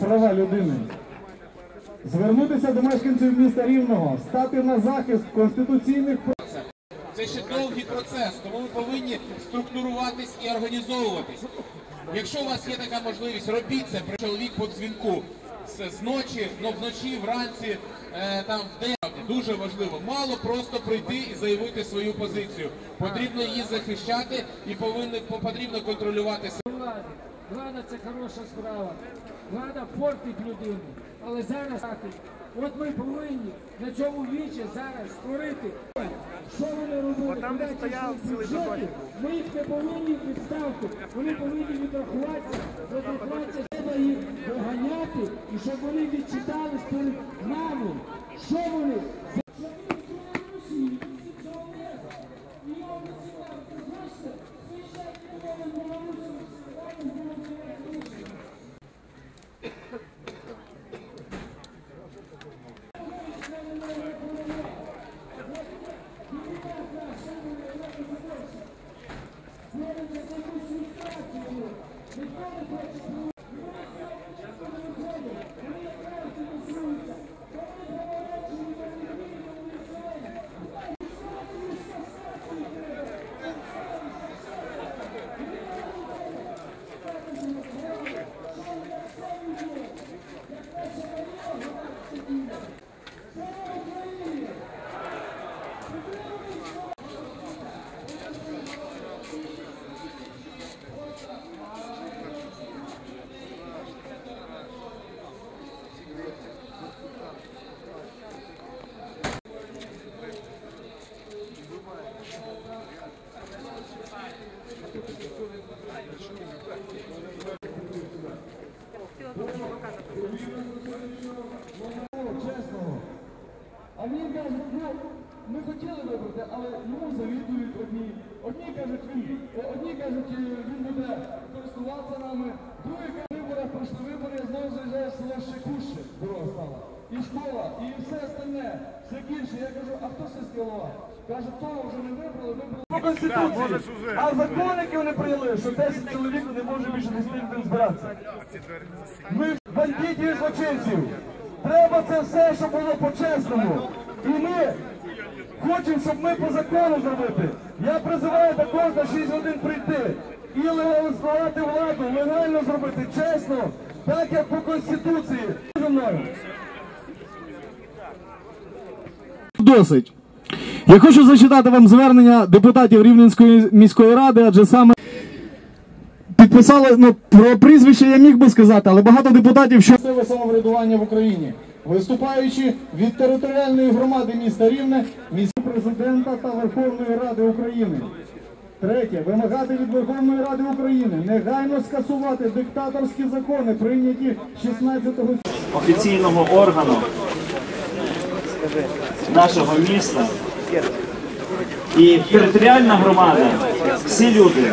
права людини. Звернутися до мешканців міста Рівного, стати на захист конституційних прав. Це ще довгий процес, тому ми повинні структуруватись і організовуватись. Якщо у вас є така можливість, робіть це при чоловік по дзвінку. З ночі, ну вночі, вранці, е, там в день. Дуже важливо. Мало просто прийти і заявити свою позицію. Потрібно її захищати і повинні потрібно контролювати влади. Влада це хороша справа. Влада портить людину. Але зараз так, от ми повинні на цьому вічі зараз створити. Що вони робили? Там стояв бюджети, ми їх не повинні відставку. Вони повинні відрахуватися, розрахуватися, треба їх доганяти, і щоб вони відчитались перед нами. Що вони? Чесного. А він каже, ну, ми хотіли вибрати, але йому завідують одні. Одні кажуть, він, одні кажуть, е, він буде користуватися нами, другі кажуть, вибори, пройшли вибори, знову заїжджає в село Шекуще, дорога стала. І школа, і все остальне, все більше. Я кажу, а хто сільський голова? Каже, того вже не вибрали, вибрали. По Конституції. А закон, який вони прийняли, що 10 чоловік не може більше 10 людей збиратися. Ми ж бандитів і злочинців. Треба це все, щоб було по-чесному. І ми хочемо, щоб ми по закону зробити. Я призиваю також на 6 годин прийти і легалізувати владу, легально зробити, чесно, так як по Конституції. Досить. Я хочу зачитати вам звернення депутатів Рівненської міської ради, адже саме підписали ну, про прізвище я міг би сказати, але багато депутатів, що самоврядування в Україні, виступаючи від територіальної громади міста Рівне, міського президента та Верховної Ради України. Третє. Вимагати від Верховної Ради України негайно скасувати диктаторські закони, прийняті 16 офіційного органу нашого міста. І територіальна громада, всі люди